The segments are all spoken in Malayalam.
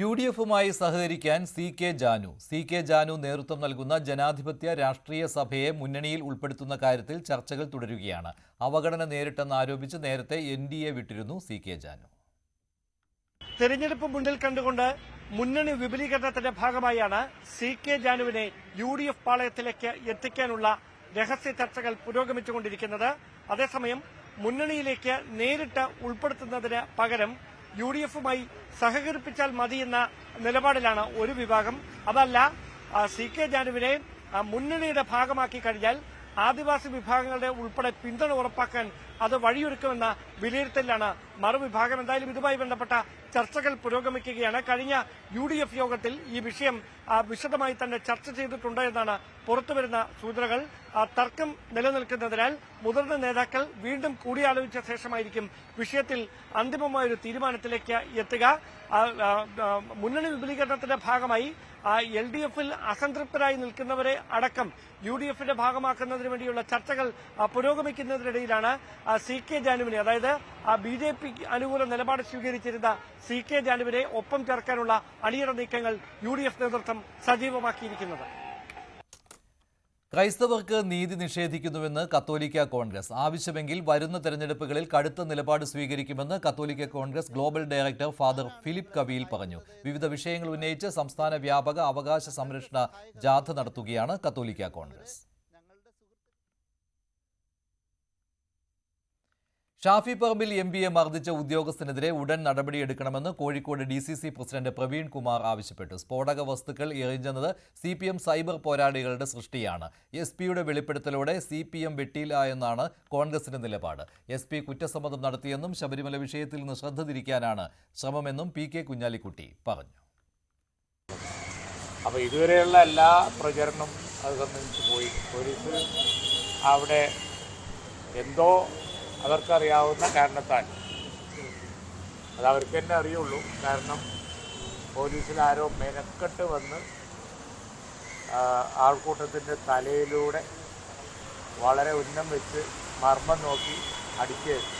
യു ഡി എഫുമായി സഹകരിക്കാൻ C K Janu. C K Janu നേതൃത്വം നൽകുന്ന ജനാധിപത്യ രാഷ്ട്രീയ സഭയെ മുന്നണിയിൽ ഉൾപ്പെടുത്തുന്ന കാര്യത്തിൽ ചർച്ചകൾ തുടരുകയാണ്. അവഗണന നേരിട്ടെന്ന് ആരോപിച്ച് നേരത്തെ എൻ ഡി എ വിട്ടിരുന്നു സി കെ ജാനു. തെരഞ്ഞെടുപ്പ് മുന്നിൽ കണ്ടുകൊണ്ട് മുന്നണി വിപുലീകരണത്തിന്റെ ഭാഗമായാണ് സി കെ ജാനുവിനെ യു ഡി എഫ് പാളയത്തിലേക്ക് എത്തിക്കാനുള്ള രഹസ്യ ചർച്ചകൾ പുരോഗമിച്ചുകൊണ്ടിരിക്കുന്നത്. അതേസമയം മുന്നണിയിലേക്ക് നേരിട്ട് ഉൾപ്പെടുത്തുന്നതിന് പകരം യു ഡി എഫുമായി സഹകരിപ്പിച്ചാൽ മതിയെന്ന നിലപാടിലാണ് ഒരു വിഭാഗം. അതല്ല സി കെ ജാനുവിനെ മുന്നണിയുടെ ഭാഗമാക്കി കഴിഞ്ഞാൽ ആദിവാസി വിഭാഗങ്ങളുടെ ഉൾപ്പെടെ പിന്തുണ ഉറപ്പാക്കാൻ അത് വഴിയൊരുക്കുമെന്ന വിലയിരുത്തലിലാണ് മറുവിഭാഗം. എന്തായാലും ഇതുമായി ബന്ധപ്പെട്ട ചർച്ചകൾ പുരോഗമിക്കുകയാണ്. കഴിഞ്ഞ യു ഡി എഫ് യോഗത്തിൽ ഈ വിഷയം വിശദമായി തന്നെ ചർച്ച ചെയ്തിട്ടുണ്ട് എന്നാണ് പുറത്തുവരുന്ന സൂചനകൾ. തർക്കം നിലനിൽക്കുന്നതിനാൽ മുതിർന്ന നേതാക്കൾ വീണ്ടും കൂടിയാലോചിച്ച ശേഷമായിരിക്കും വിഷയത്തിൽ അന്തിമമായൊരു തീരുമാനത്തിലേക്ക് എത്തുക. മുന്നണി വിപുലീകരണത്തിന്റെ ഭാഗമായി എൽ ഡി എഫിൽ അസംതൃപ്തരായി നിൽക്കുന്നവരെ അടക്കം യു ഡി എഫിന്റെ ഭാഗമാക്കുന്നതിന് വേണ്ടിയുള്ള ചർച്ചകൾ പുരോഗമിക്കുന്നതിനിടയിലാണ് സി കെ ജാനുവിനെ അതായത് ബി ജെ പി അനുകൂല നിലപാട് സ്വീകരിച്ചിരുന്ന സി കെ ജാനുവിനെ ഒപ്പം ചേർക്കാനുള്ള അണിയറ നീക്കങ്ങൾ യു ഡി എഫ് നേതൃത്വം സജീവമാക്കിയിരിക്കുന്നത്. ക്രൈസ്തവർക്ക് നീതി നിഷേധിക്കുന്നുവെന്ന് കത്തോലിക്ക കോൺഗ്രസ്. ആവശ്യമെങ്കിൽ വരുന്ന തെരഞ്ഞെടുപ്പുകളിൽ കടുത്ത നിലപാട് സ്വീകരിക്കുമെന്ന് കത്തോലിക്ക Congress global director father Philip Kaviyil പറഞ്ഞു. വിവിധ വിഷയങ്ങൾ ഉന്നയിച്ച് സംസ്ഥാന വ്യാപക അവകാശ സംരക്ഷണ ജാഥ നടത്തുകയാണ് കത്തോലിക്ക കോൺഗ്രസ്. ഷാഫി പറമ്പിൽ എം പിയെ മർദ്ദിച്ച ഉദ്യോഗസ്ഥനെതിരെ ഉടൻ നടപടിയെടുക്കണമെന്ന് Kozhikode D C C president Praveen Kumar ആവശ്യപ്പെട്ടു. സ്ഫോടക വസ്തുക്കൾ എറിഞ്ഞെന്നത് സി പി എം സൈബർ പോരാളികളുടെ സൃഷ്ടിയാണ്. എസ് പിയുടെ വെളിപ്പെടുത്തലോടെ സി പി എം വെട്ടിയില്ല എന്നാണ് കോൺഗ്രസിന്റെ നിലപാട്. എസ് പി കുറ്റസമ്മതം നടത്തിയെന്നും ശബരിമല വിഷയത്തിൽ നിന്ന് ശ്രദ്ധ തിരിക്കാനാണ് ശ്രമമെന്നും പി കെ കുഞ്ഞാലിക്കുട്ടി പറഞ്ഞു. അപ്പോൾ ഇതുവരെയുള്ള എല്ലാ പ്രചരണം അത് പോയി പോലീസ് അവിടെ എന്തോ അവർക്കറിയാവുന്ന കാരണത്താൽ. അത് അവർക്ക് തന്നെ അറിയുള്ളൂ. കാരണം പോലീസിൽ ആരോ മെനക്കെട്ട് വന്ന് ആൾക്കൂട്ടത്തിന്റെ തലയിലൂടെ വളരെ ഉന്നം വെച്ച് മർമ്മം നോക്കി അടിക്കുകയായിരുന്നു.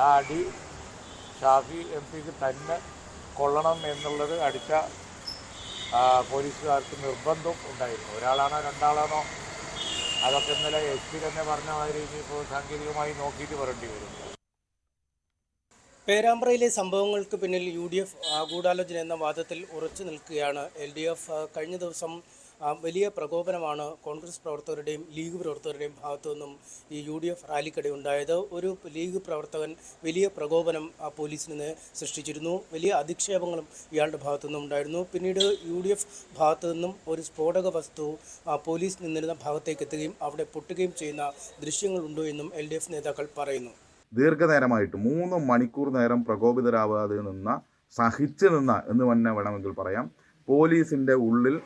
ആ അടി ഷാഫി എം പിക്ക് തന്നെ കൊള്ളണം എന്നുള്ളത് അടിച്ച പോലീസുകാർക്ക് നിർബന്ധം ഉണ്ടായിരുന്നു. ഒരാളാണോ രണ്ടാളാണോ അതൊക്കെ ഇന്നലെ എസ് പി തന്നെ പറഞ്ഞ മാതിരി ഇനിയിപ്പോൾ സാങ്കേതികമായി നോക്കിയിട്ട് പറയേണ്ടി വരും. പേരാമ്പ്രയിലെ സംഭവങ്ങൾക്ക് പിന്നിൽ യു ഡി എഫ് ഗൂഢാലോചന എന്ന വാദത്തിൽ ഉറച്ചു നിൽക്കുകയാണ് എൽ ഡി എഫ്. കഴിഞ്ഞ ദിവസം വലിയ പ്രകോപനമാണ് കോൺഗ്രസ് പ്രവർത്തകരുടെയും ലീഗ് പ്രവർത്തകരുടെയും ഭാഗത്തു നിന്നും ഈ യു ഡി എഫ് റാലിക്കിടെ ഉണ്ടായത്. ഒരു ലീഗ് പ്രവർത്തകൻ വലിയ പ്രകോപനം ആ, പോലീസിന് സൃഷ്ടിച്ചിരുന്നു. വലിയ അധിക്ഷേപങ്ങളും ഇയാളുടെ ഭാഗത്തു നിന്നും ഉണ്ടായിരുന്നു. പിന്നീട് യു ഡി എഫ് ഭാഗത്തു നിന്നും ഒരു സ്ഫോടക വസ്തു പോലീസ് നിന്നിരുന്ന ഭാഗത്തേക്ക് എത്തുകയും അവിടെ പൊട്ടുകയും ചെയ്യുന്ന ദൃശ്യങ്ങളുണ്ടോ എന്നും എൽ ഡി എഫ് നേതാക്കൾ പറയുന്നു. ദീർഘനേരമായിട്ട് മൂന്ന് മണിക്കൂർ നേരം പ്രകോപിതരാവാതെ നിന്ന സഹിച്ചു നിന്ന എന്ന് തന്നെ വേണമെങ്കിൽ പറയാം. പോലീസിന്റെ ഉള്ളിൽ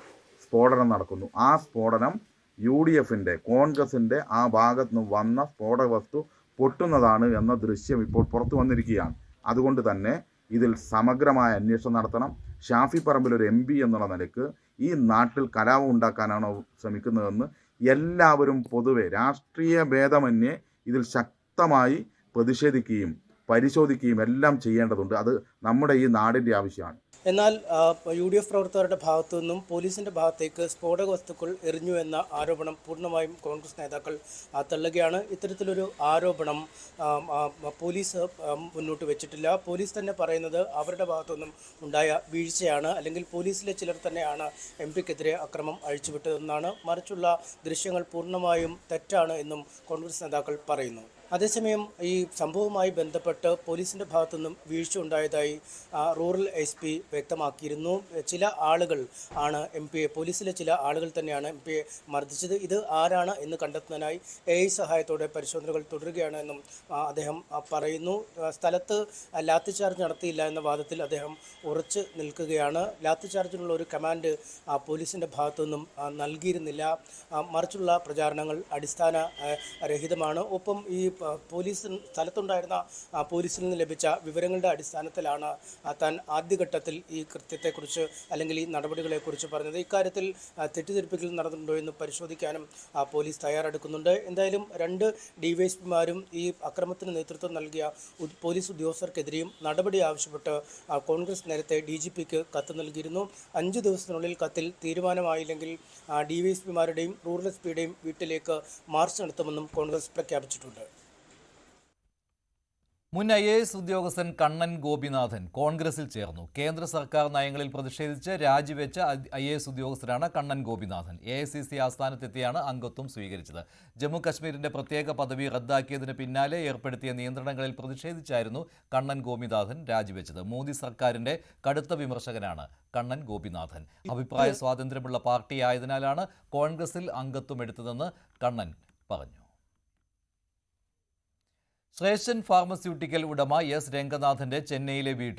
സ്ഫോടനം നടക്കുന്നു. ആ സ്ഫോടനം യു ഡി എഫിന്റെ കോൺഗ്രസിന്റെ ആ ഭാഗത്ത് നിന്ന് വന്ന സ്ഫോടക വസ്തു പൊട്ടുന്നതാണ് എന്ന ദൃശ്യം ഇപ്പോൾ പുറത്തു വന്നിരിക്കുകയാണ്. അതുകൊണ്ട് തന്നെ ഇതിൽ സമഗ്രമായ അന്വേഷണം നടത്തണം. ഷാഫി പറമ്പിൽ ഒരു എം പി എന്നുള്ള നിലയ്ക്ക് ഈ നാട്ടിൽ കലാപം ഉണ്ടാക്കാനാണോ ശ്രമിക്കുന്നതെന്ന് എല്ലാവരും പൊതുവെ രാഷ്ട്രീയ ഭേദമന്യേ ഇതിൽ ശക്തമായി പ്രതിഷേധിക്കുകയും പരിശോധിക്കുകയും എല്ലാം ചെയ്യേണ്ടതുണ്ട്. അത് നമ്മുടെ ഈ നാടിന്റെ ആവശ്യമാണ്. എന്നാൽ യു ഡി എഫ് പ്രവർത്തകരുടെ ഭാഗത്തു നിന്നും പോലീസിന്റെ ഭാഗത്തേക്ക് സ്ഫോടക വസ്തുക്കൾ എറിഞ്ഞു എന്ന ആരോപണം പൂർണമായും കോൺഗ്രസ് നേതാക്കൾ തള്ളുകയാണ്. ഇത്തരത്തിലൊരു ആരോപണം പോലീസ് മുന്നോട്ട് വെച്ചിട്ടില്ല. പോലീസ് തന്നെ പറയുന്നത് അവരുടെ ഭാഗത്തു നിന്നും ഉണ്ടായ വീഴ്ചയാണ്. അല്ലെങ്കിൽ പോലീസിലെ ചിലർ തന്നെയാണ് എം പിക്കെതിരെ അക്രമം അഴിച്ചുവിട്ടതെന്നാണ്. മറിച്ചുള്ള ദൃശ്യങ്ങൾ പൂർണമായും തെറ്റാണ് എന്നും കോൺഗ്രസ് നേതാക്കൾ പറയുന്നു. അതേസമയം ഈ സംഭവവുമായി ബന്ധപ്പെട്ട് പോലീസിന്റെ ഭാഗത്തു നിന്നും വീഴ്ച ഉണ്ടായതായി ആ, റൂറൽ എസ് പി വ്യക്തമാക്കിയിരുന്നു. ചില ആളുകൾ ആണ് എം പിയെ പോലീസിലെ ചില ആളുകൾ തന്നെയാണ് എം പിയെ മർദ്ദിച്ചത്. ഇത് ആരാണ് എന്ന് കണ്ടെത്തുന്നതിനായി എ ഐ സഹായത്തോടെ പരിശോധനകൾ തുടരുകയാണ് എന്നും അദ്ദേഹം പറയുന്നു. സ്ഥലത്ത് ലാത്തി ചാർജ് നടത്തിയില്ല എന്ന വാദത്തിൽ അദ്ദേഹം ഉറച്ചു നിൽക്കുകയാണ്. ലാത്തി ചാർജിനുള്ള ഒരു കമാൻഡ് ആ, പോലീസിന്റെ ഭാഗത്തു നിന്നും ആ, നൽകിയിരുന്നില്ല. മറിച്ചുള്ള പ്രചാരണങ്ങൾ അടിസ്ഥാന രഹിതമാണ്. ഒപ്പം ഈ പ- പോലീസ് സ്ഥലത്തുണ്ടായിരുന്ന പോലീസിൽ നിന്ന് ലഭിച്ച വിവരങ്ങളുടെ അടിസ്ഥാനത്തിലാണ് ആ, താൻ ആദ്യഘട്ടത്തിൽ ഈ കൃത്യത്തെക്കുറിച്ച് അല്ലെങ്കിൽ ഈ നടപടികളെക്കുറിച്ച് പറഞ്ഞത്. ഇക്കാര്യത്തിൽ തെറ്റിദ്ധരിപ്പിക്കൽ നടന്നിട്ടുണ്ടോ എന്ന് പരിശോധിക്കാനും പോലീസ് തയ്യാറെടുക്കുന്നുണ്ട്. എന്തായാലും രണ്ട് ഡിവൈഎസ്പിമാരും ഈ അക്രമത്തിന് നേതൃത്വം നൽകിയ പോലീസ് ഉദ്യോഗസ്ഥർക്കെതിരെയും നടപടി ആവശ്യപ്പെട്ട് കോൺഗ്രസ് നേരത്തെ ഡി ജി പിക്ക് കത്ത് നൽകിയിരുന്നു. അഞ്ച് ദിവസത്തിനുള്ളിൽ കത്തിൽ തീരുമാനമായില്ലെങ്കിൽ ഡിവൈഎസ്പിമാരുടെയും റൂറൽ എസ് പിയുടെയും വീട്ടിലേക്ക് മാർച്ച് നടത്തുമെന്നും കോൺഗ്രസ് പ്രഖ്യാപിച്ചിട്ടുണ്ട്. മുൻ ഐ എ എസ് ഉദ്യോഗസ്ഥൻ കണ്ണൻ ഗോപിനാഥൻ കോൺഗ്രസിൽ ചേർന്നു. കേന്ദ്ര സർക്കാർ നയങ്ങളിൽ പ്രതിഷേധിച്ച് രാജിവെച്ച ഐ എ എസ് ഉദ്യോഗസ്ഥരാണ് Kannan Gopinathan. A I C C ആസ്ഥാനത്തെത്തിയാണ് അംഗത്വം സ്വീകരിച്ചത്. ജമ്മു കശ്മീരിന്റെ പ്രത്യേക പദവി റദ്ദാക്കിയതിന് പിന്നാലെ ഏർപ്പെടുത്തിയ നിയന്ത്രണങ്ങളിൽ പ്രതിഷേധിച്ചായിരുന്നു കണ്ണൻ ഗോപിനാഥൻ രാജിവെച്ചത്. മോദി സർക്കാരിന്റെ കടുത്ത വിമർശകനാണ് കണ്ണൻ ഗോപിനാഥൻ. അഭിപ്രായ സ്വാതന്ത്ര്യമുള്ള പാർട്ടിയായതിനാലാണ് കോൺഗ്രസിൽ അംഗത്വം എടുത്തതെന്ന് കണ്ണൻ പറഞ്ഞു. ശ്രേഷ്ഠൻ ഫാർമസ്യൂട്ടിക്കൽ ഉടമ എസ് രംഗനാഥന്റെ ചെന്നൈയിലെ വീട്ടിൽ.